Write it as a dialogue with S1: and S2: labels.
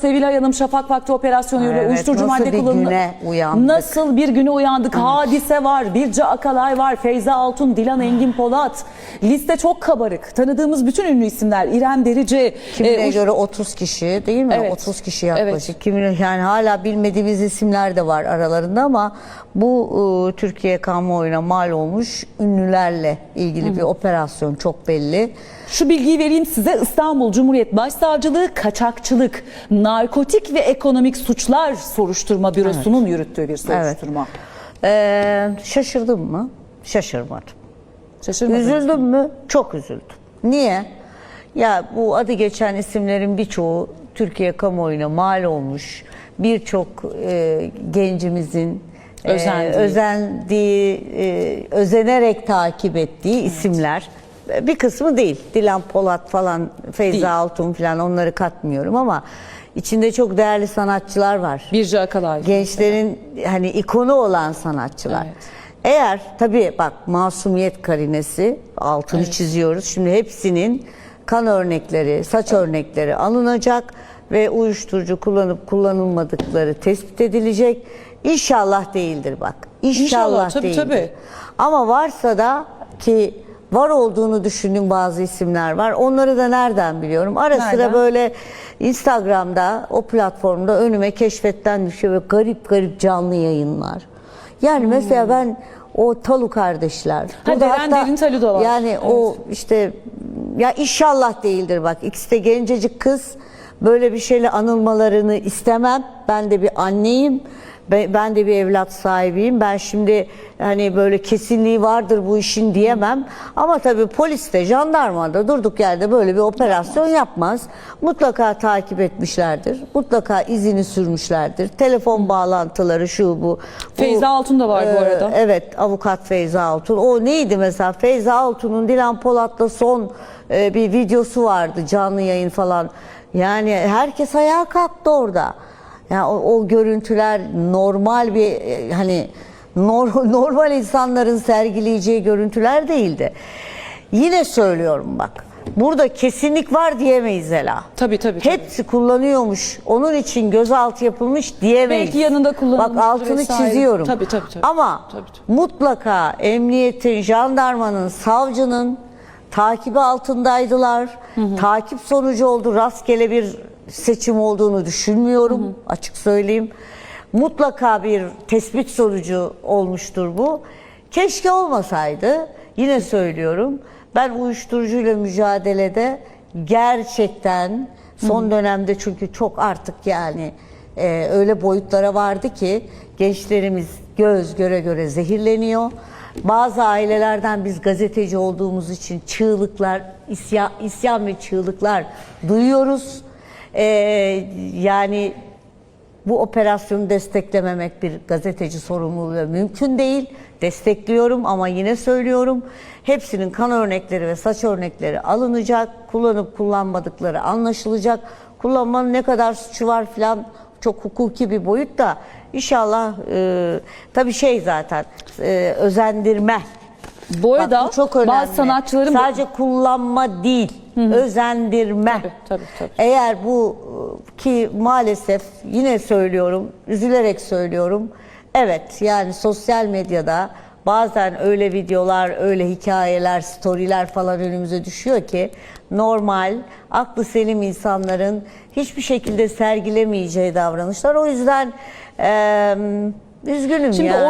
S1: Sevilay Hanım şafak vakti operasyonuyla
S2: Evet,
S1: uyuşturucu madde kullanımı. Nasıl bir güne uyandık? Hadise var, Birce Akalay var, Feyza Altun, Dilan Engin Polat. Liste çok kabarık. Tanıdığımız bütün ünlü isimler. İrem Derici.
S2: Kimine
S1: e,
S2: göre 30 kişi değil mi?
S1: Evet.
S2: 30 kişi yaklaşık. Kimine yani hala bilmediğimiz isimler de var aralarında ama bu e, Türkiye kamuoyuna mal olmuş ünlülerle ilgili bir operasyon çok belli.
S1: Şu bilgiyi vereyim size. İstanbul Cumhuriyet Başsavcılığı Kaçakçılık, Narkotik ve Ekonomik Suçlar Soruşturma Bürosu'nun yürüttüğü bir soruşturma.
S2: Ee, şaşırdım mı? Şaşırmadım.
S1: Şaşırmadınız mı?
S2: Üzüldüm mü? Çok üzüldüm. Niye? Ya bu adı geçen isimlerin birçoğu Türkiye kamuoyuna mal olmuş. Birçok e, gencimizin e,
S1: Özendiği.
S2: özendiği, e, özenerek takip ettiği isimler. Bir kısmı değil. Dilan Polat falan, Feyza
S1: Değil.
S2: Altun falan onları katmıyorum ama içinde çok değerli sanatçılar var
S1: Birce Akalay.
S2: gençlerin hani ikonu olan sanatçılar.
S1: Evet.
S2: Eğer tabii bak masumiyet karinesi altını çiziyoruz. Şimdi hepsinin kan örnekleri, saç örnekleri alınacak ve uyuşturucu kullanıp kullanılmadıkları tespit edilecek. İnşallah değildir bak. İnşallah,
S1: İnşallah, tabii,
S2: değildir.
S1: tabii.
S2: Ama varsa da ki var olduğunu düşündüğüm bazı isimler var. Onları da nereden biliyorum? Ara
S1: Nereden?
S2: sıra böyle Instagram'da o platformda önüme keşfetten düşüyor ve garip garip canlı yayınlar. Yani mesela ben o Talu kardeşler.
S1: Hmm. Ha,
S2: burada
S1: Deren Derin Talu da var.
S2: Yani o işte ya inşallah değildir bak. İkisi de gencecik kız. Böyle bir şeyle anılmalarını istemem. Ben de bir anneyim. Be- Ben de bir evlat sahibiyim. Ben şimdi hani böyle kesinliği vardır bu işin diyemem. Ama tabii polis de jandarma da durduk yerde böyle bir operasyon yapmaz. Mutlaka takip etmişlerdir. Mutlaka izini sürmüşlerdir. Telefon bağlantıları şu bu. Bu-
S1: Feyza Altun da var bu
S2: Ee,
S1: arada.
S2: Evet avukat Feyza Altun. O neydi mesela? Feyza Altun'un Dilan Polat'la son e, bir videosu vardı canlı yayın falan. Yani herkes ayağa kalktı orada. Yani o, o görüntüler normal bir e, hani nor- normal insanların sergileyeceği görüntüler değildi. Yine söylüyorum bak. Burada kesinlik var diyemeyiz Ela.
S1: Tabii, tabii, tabii.
S2: Hepsi kullanıyormuş. Onun için gözaltı yapılmış diyemeyiz.
S1: Belki yanında kullanılmıştır
S2: Bak altını
S1: vesaire.
S2: çiziyorum.
S1: Tabii, tabii, tabii.
S2: Ama
S1: Tabii, tabii.
S2: mutlaka emniyetin, jandarmanın, savcının takibi altındaydılar. Takip sonucu oldu. Rastgele bir seçim olduğunu düşünmüyorum. Açık söyleyeyim. Mutlaka bir tespit sonucu olmuştur bu. Keşke olmasaydı. Yine söylüyorum. Ben uyuşturucuyla mücadelede gerçekten son dönemde çünkü çok artık yani e, öyle boyutlara vardı ki gençlerimiz göz göre göre zehirleniyor. Bazı ailelerden biz gazeteci olduğumuz için çığlıklar, isyan, isyan ve çığlıklar duyuyoruz. E, yani bu operasyonu desteklememek bir gazeteci sorumluluğu mümkün değil. Destekliyorum ama yine söylüyorum. Hepsinin kan örnekleri ve saç örnekleri alınacak. Kullanıp kullanmadıkları anlaşılacak. Kullanmanın ne kadar suçu var filan çok hukuki bir boyut da inşallah e, tabii şey zaten e, özendirme.
S1: Bu
S2: Bak,
S1: arada
S2: bu çok önemli.
S1: bazı sanatçıların
S2: sadece kullanma değil, özendirme.
S1: Tabii, tabii, tabii.
S2: Eğer bu ki maalesef yine söylüyorum, üzülerek söylüyorum. Evet yani sosyal medyada bazen öyle videolar, öyle hikayeler, storyler falan önümüze düşüyor ki normal, aklı selim insanların hiçbir şekilde sergilemeyeceği davranışlar. O yüzden eee üzgünüm
S1: Şimdi
S2: ya.
S1: o-